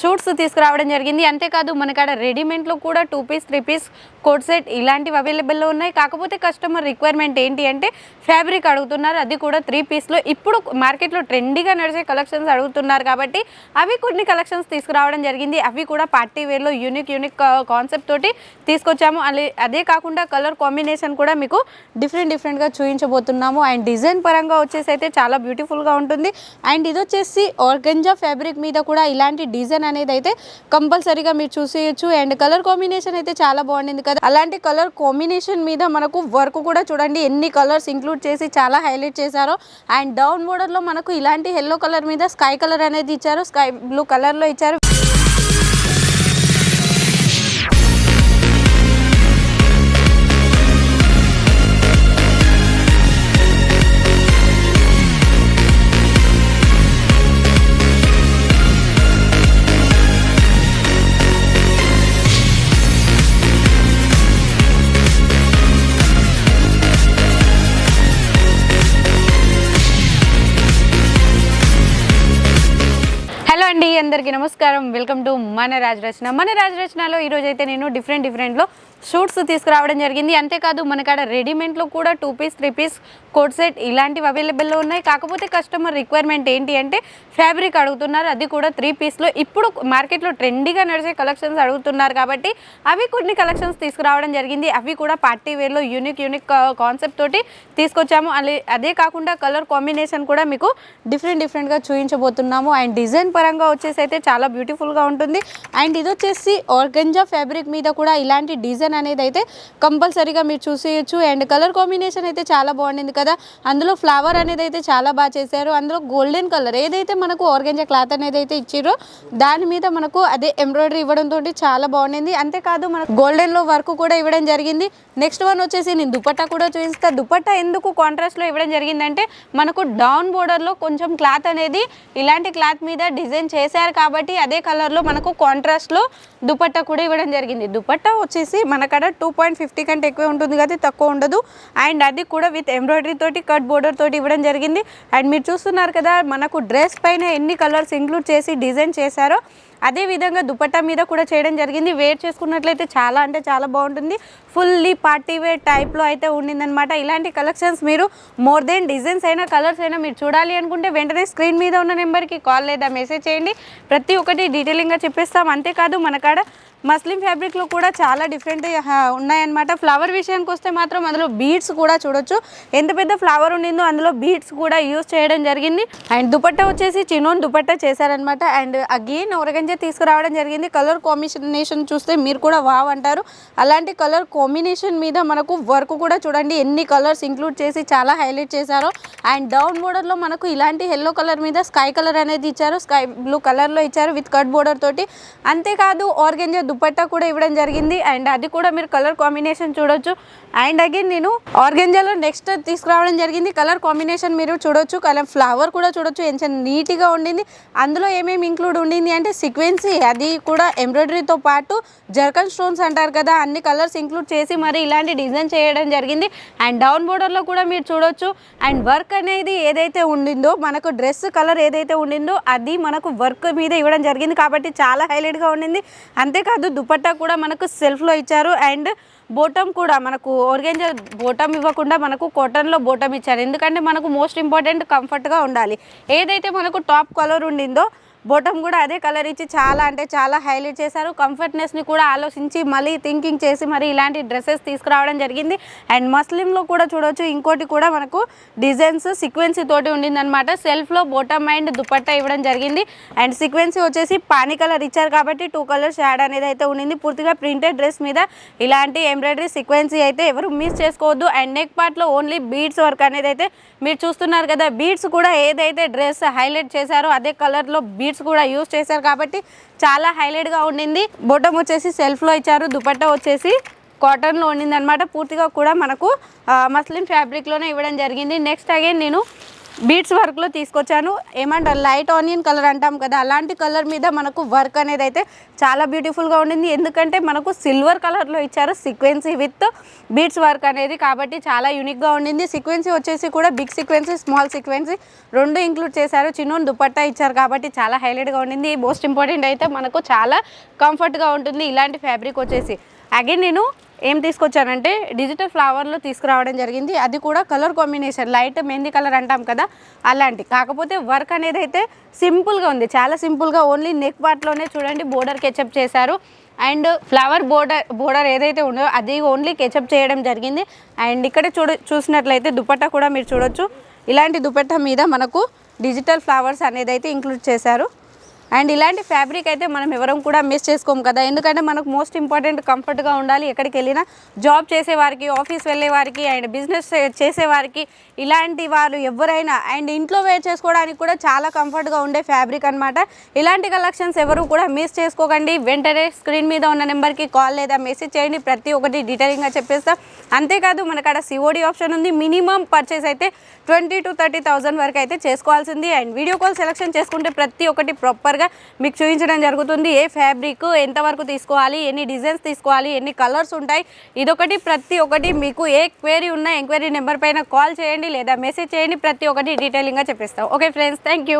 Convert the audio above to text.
Shoots తీసుకురావడం జరిగింది. అంతేకాదు మనకాడ రెడీమేడ్లో కూడా two piece three piece coat set ఇలాంటివి అవైలబుల్లో ఉన్నాయి. కాకపోతే కస్టమర్ రిక్వైర్మెంట్ ఏంటి అంటే ఫ్యాబ్రిక్ అడుగుతున్నారు. అది కూడా త్రీ పీస్లో. ఇప్పుడు మార్కెట్లో ట్రెండీగా నడిచే కలెక్షన్స్ అడుగుతున్నారు కాబట్టి అవి కొన్ని కలెక్షన్స్ తీసుకురావడం జరిగింది. అవి కూడా పార్టీ వేర్లో యూనిక్ యూనిక్ కాన్సెప్ట్ తోటి తీసుకొచ్చాము. అదే కాకుండా కలర్ కాంబినేషన్ కూడా మీకు డిఫరెంట్ డిఫరెంట్గా చూపించబోతున్నాము అండ్ డిజైన్ పరంగా వచ్చేసి అయితే చాలా బ్యూటిఫుల్గా ఉంటుంది. అండ్ ఇది వచ్చేసి ఆర్గంజా ఫ్యాబ్రిక్ మీద కూడా ఇలాంటి డిజైన్ అనేది అయితే కంపల్సరీగా మీరు చూసేయచ్చు. అండ్ కలర్ కాంబినేషన్ అయితే చాలా బాగుండింది కదా. అలాంటి కలర్ కాంబినేషన్ మీద మనకు వర్క్ కూడా చూడండి. ఎన్ని కలర్స్ ఇంక్లూడ్ చేసి చాలా హైలైట్ చేశారో. అండ్ డౌన్ బోర్డర్లో మనకు ఇలాంటి ఎల్లో కలర్ మీద స్కై కలర్ అనేది ఇచ్చారు. స్కై బ్లూ కలర్లో ఇచ్చారు. అండి అందరికీ నమస్కారం. వెల్కమ్ టు మన రాజరచన. మన రాజరచనలో ఈరోజు అయితే నేను డిఫరెంట్ డిఫరెంట్లో షూట్స్ తీసుకురావడం జరిగింది. అంతేకాదు మనకాడ రెడీమేడ్లో కూడా two piece three piece coat set ఇలాంటివి అవైలబుల్లో ఉన్నాయి. కాకపోతే కస్టమర్ రిక్వైర్మెంట్ ఏంటి అంటే ఫ్యాబ్రిక్ అడుగుతున్నారు. అది కూడా త్రీ పీస్లో. ఇప్పుడు మార్కెట్లో ట్రెండీగా నడిచే కలెక్షన్స్ అడుగుతున్నారు కాబట్టి అవి కొన్ని కలెక్షన్స్ తీసుకురావడం జరిగింది. అవి కూడా పార్టీ వేర్లో యూనిక్ యూనిక్ కాన్సెప్ట్ తోటి తీసుకొచ్చాము. అదే కాకుండా కలర్ కాంబినేషన్ కూడా మీకు డిఫరెంట్ డిఫరెంట్గా చూపించబోతున్నాము అండ్ డిజైన్ పరంగా వచ్చేసి అయితే చాలా బ్యూటిఫుల్గా ఉంటుంది. అండ్ ఇది వచ్చేసి ఆర్గంజా ఫ్యాబ్రిక్ మీద కూడా ఇలాంటి డిజైన్ అనేది అయితే కంపల్సరీగా మీరు చూసేయచ్చు. అండ్ కలర్ కాంబినేషన్ అయితే చాలా బాగుండింది కదా. అందులో ఫ్లవర్ అనేది అయితే చాలా బాగా చేశారు. అందులో గోల్డెన్ కలర్ ఏదైతే మనకు ఆర్గెంజా క్లాత్ అనేది అయితే ఇచ్చారో దాని మీద మనకు అదే ఎంబ్రాయిడరీ ఇవ్వడం తోటి చాలా బాగుండింది. అంతేకాదు మనకు గోల్డెన్లో వర్క్ కూడా ఇవ్వడం జరిగింది. నెక్స్ట్ వన్ వచ్చేసి నేను దుపట్టా కూడా చూపిస్తా. దుపట్టా ఎందుకు కాంట్రాస్ట్లో ఇవ్వడం జరిగిందంటే మనకు డౌన్ బోర్డర్లో కొంచెం క్లాత్ అనేది ఇలాంటి క్లాత్ మీద డిజైన్ చేశారు కాబట్టి అదే కలర్లో మనకు కాంట్రాస్ట్లో దుపట్టా కూడా ఇవ్వడం జరిగింది. దుపట్టా వచ్చేసి మన కాడ టూ పాయింట్ ఫిఫ్టీ కంటే ఎక్కువ ఉంటుంది కదా తక్కువ ఉండదు. అండ్ అది కూడా విత్ ఎంబ్రాయిడరీ తోటి కట్ బోర్డర్ తోటి ఇవ్వడం జరిగింది. అండ్ మీరు చూస్తున్నారు కదా మనకు డ్రెస్ పైన ఎన్ని కలర్స్ ఇంక్లూడ్ చేసి డిజైన్ చేశారో అదే విధంగా దుపట్టా మీద కూడా చేయడం జరిగింది. వేర్ చేసుకున్నట్లయితే చాలా అంటే చాలా బాగుంటుంది. ఫుల్లీ పార్టీ వేర్ టైప్లో అయితే ఉండిందనమాట ఇలాంటి కలెక్షన్స్ మీరు మోర్ దెన్ డిజైన్స్ అయినా కలర్స్ అయినా మీరు చూడాలి అనుకుంటే వెంటనే స్క్రీన్ మీద ఉన్న నెంబర్కి కాల్ లేదా మెసేజ్ చేయండి. ప్రతి ఒక్కటి డీటెయిలింగ్గా చెప్పిస్తాం. అంతేకాదు మన కాడ మస్లిం ఫ్యాబ్రిక్లో కూడా చాలా డిఫరెంట్ ఉన్నాయన్నమాట. ఫ్లవర్ విషయానికి వస్తే మాత్రం అందులో బీడ్స్ కూడా చూడొచ్చు. ఎంత పెద్ద ఫ్లవర్ ఉండిందో అందులో బీడ్స్ కూడా యూస్ చేయడం జరిగింది. అండ్ దుపట్టా వచ్చేసి చినోన్ దుపట్టా చేశారనమాట అండ్ అగైన్ ఒరగంజ తీసుకురావడం జరిగింది. కలర్ కాంబినేషన్ చూస్తే మీరు కూడా వావ్ అంటారు. అలాంటి కలర్ కాంబినేషన్ మీద మనకు వర్క్ కూడా చూడండి. ఎన్ని కలర్స్ ఇంక్లూడ్ చేసి చాలా హైలైట్ చేశారో. అండ్ డౌన్ బోర్డర్లో మనకు ఇలాంటి ఎల్లో కలర్ మీద స్కై కలర్ అనేది ఇచ్చారు. స్కై బ్లూ కలర్లో ఇచ్చారు విత్ కట్ బోర్డర్ తోటి. అంతేకాదు ఆర్గెంజా దుపట్టా కూడా ఇవ్వడం జరిగింది. అండ్ అది కూడా మీరు కలర్ కాంబినేషన్ చూడొచ్చు. అండ్ అగైన్ నేను ఆర్గెంజాలో నెక్స్ట్ తీసుకురావడం జరిగింది. కలర్ కాంబినేషన్ మీరు చూడొచ్చు. కలర్ ఫ్లవర్ కూడా చూడొచ్చు. ఎంత నీట్గా ఉండింది. అందులో ఏమేమి ఇంక్లూడ్ ఉండింది అంటే సీక్వెన్సీ అది కూడా ఎంబ్రాయిడరీతో పాటు జర్కన్ స్టోన్స్ అంటారు కదా అన్ని కలర్స్ ఇంక్లూడ్ చేసి మరి ఇలాంటి డిజైన్ చేయడం జరిగింది. అండ్ డౌన్ బోర్డర్లో కూడా మీరు చూడొచ్చు. అండ్ వర్క్ అనేది ఏదైతే ఉండిందో మనకు డ్రెస్ కలర్ ఏదైతే ఉండిందో అది మనకు వర్క్ మీద ఇవ్వడం జరిగింది. కాబట్టి చాలా హైలైట్గా ఉండింది. అంతేకాదు దుపట్టా కూడా మనకు సెల్ఫ్లో ఇచ్చారు అండ్ బోటం కూడా మనకు ఆర్గెంజా బోటం ఇవ్వకుండా మనకు కాటన్లో బోటం ఇచ్చారు. ఎందుకంటే మనకు మోస్ట్ ఇంపార్టెంట్ కంఫర్ట్గా ఉండాలి. ఏదైతే మనకు టాప్ కలర్ ఉండిందో బోటం కూడా అదే కలర్ ఇచ్చి చాలా అంటే చాలా హైలైట్ చేశారు. కంఫర్ట్నెస్ని కూడా ఆలోచించి మళ్ళీ థింకింగ్ చేసి మరి ఇలాంటి డ్రెస్సెస్ తీసుకురావడం జరిగింది. అండ్ మస్లింలో కూడా చూడవచ్చు ఇంకోటి కూడా మనకు డిజైన్స్ సీక్వెన్సీ తోటి ఉండిందనమాట సెల్ఫ్లో బొటమ్ అండ్ దుపట్టా ఇవ్వడం జరిగింది. అండ్ సీక్వెన్సీ వచ్చేసి పానీ కలర్ ఇచ్చారు కాబట్టి టూ కలర్స్ యాడ్ అనేది అయితే ఉండింది. పూర్తిగా ప్రింటెడ్ డ్రెస్ మీద ఇలాంటి ఎంబ్రాయిడరీ సీక్వెన్సీ అయితే ఎవరు మిస్ చేసుకోవద్దు. అండ్ నెక్ పార్ట్లో ఓన్లీ బీడ్స్ వర్క్ అనేది అయితే మీరు చూస్తున్నారు కదా. బీడ్స్ కూడా ఏదైతే డ్రెస్ హైలైట్ చేశారో అదే కలర్లో బీడ్స్ కూడా యూజ్ చేశారు కాబట్టి చాలా హైలైట్గా ఉండింది. బొటం వచ్చేసి సెల్ఫ్లో ఇచ్చారు దుపట్టా వచ్చేసి కాటన్లో ఉండింది అనమాట పూర్తిగా కూడా మనకు మస్లిన్ ఫ్యాబ్రిక్లోనే ఇవ్వడం జరిగింది. నెక్స్ట్ అగైన్ నేను బీట్స్ వర్క్లో తీసుకొచ్చాను. ఏమంటారు లైట్ ఆనియన్ కలర్ అంటాం కదా అలాంటి కలర్ మీద మనకు వర్క్ అనేది అయితే చాలా బ్యూటిఫుల్గా ఉండింది. ఎందుకంటే మనకు సిల్వర్ కలర్లో ఇచ్చారు సీక్వెన్సీ విత్ బీట్స్ వర్క్ అనేది కాబట్టి చాలా యూనిక్గా ఉండింది. సీక్వెన్సీ వచ్చేసి కూడా బిగ్ సీక్వెన్సీ స్మాల్ సీక్వెన్సీ రెండు ఇంక్లూడ్ చేశారు. చిన్న దుపట్టా ఇచ్చారు కాబట్టి చాలా హైలైట్గా ఉండింది. మోస్ట్ ఇంపార్టెంట్ అయితే మనకు చాలా కంఫర్ట్గా ఉంటుంది ఇలాంటి ఫ్యాబ్రిక్ వచ్చేసి. అగైన్ నేను ఏం తీసుకొచ్చానంటే డిజిటల్ ఫ్లవర్లో తీసుకురావడం జరిగింది. అది కూడా colour combination light mehndi colour అంటాం కదా అలాంటి. కాకపోతే వర్క్ అనేది అయితే సింపుల్గా ఉంది. చాలా సింపుల్గా ఓన్లీ నెక్ పార్ట్లోనే చూడండి బోర్డర్ కెచప్ చేశారు. అండ్ ఫ్లవర్ బోర్డర్ బోర్డర్ ఏదైతే ఉందో అది ఓన్లీ కెచప్ చేయడం జరిగింది. అండ్ ఇక్కడ చూడ చూసినట్లయితే దుపట్టా కూడా మీరు చూడొచ్చు. ఇలాంటి దుపట్టా మీద మనకు డిజిటల్ ఫ్లవర్స్ అనేది అయితే ఇంక్లూడ్ చేశారు. అండ్ ఇలాంటి ఫ్యాబ్రిక్ అయితే మనం ఎవరం కూడా మిస్ చేసుకోము కదా. ఎందుకంటే మనకు మోస్ట్ ఇంపార్టెంట్ కంఫర్ట్గా ఉండాలి ఎక్కడికి వెళ్ళినా. జాబ్ చేసేవారికి ఆఫీస్ వెళ్ళే వారికి అండ్ బిజినెస్ చేసేవారికి ఇలాంటి వారు ఎవరైనా అండ్ ఇంట్లో వేర్ చేసుకోవడానికి కూడా చాలా కంఫర్ట్గా ఉండే ఫ్యాబ్రిక్ అన్నమాట. ఇలాంటి కలెక్షన్స్ ఎవరు కూడా మిస్ చేసుకోకండి. వెంటనే స్క్రీన్ మీద ఉన్న నెంబర్కి కాల్ లేదా మెసేజ్ చేయండి. ప్రతి ఒక్కటి డీటెయిలింగ్గా చెప్పేస్తాం. అంతేకాదు మనకాడ సిఓడి ఆప్షన్ ఉంది. మినిమం పర్చేస్ అయితే ట్వంటీ టు థర్టీ థౌసండ్ వరకు అయితే చేసుకోవాల్సింది. అండ్ వీడియో కాల్ సెలెక్షన్ చేసుకుంటే ప్రతి ఒక్కటి ప్రాపర్ క్లియర్గా మీకు చూపించడం జరుగుతుంది. ఏ ఫ్యాబ్రిక్ ఎంతవరకు తీసుకోవాలి ఎన్ని డిజైన్స్ తీసుకోవాలి ఎన్ని కలర్స్ ఉంటాయి ఇదొకటి. ప్రతి ఒక్కటి మీకు ఏ క్వైరీ ఉన్నా ఎంక్వైరీ నెంబర్ పైన కాల్ చేయండి లేదా మెసేజ్ చేయండి. ప్రతి ఒక్కటి డీటెయిలింగ్గా చెప్పిస్తాం. Okay friends thank you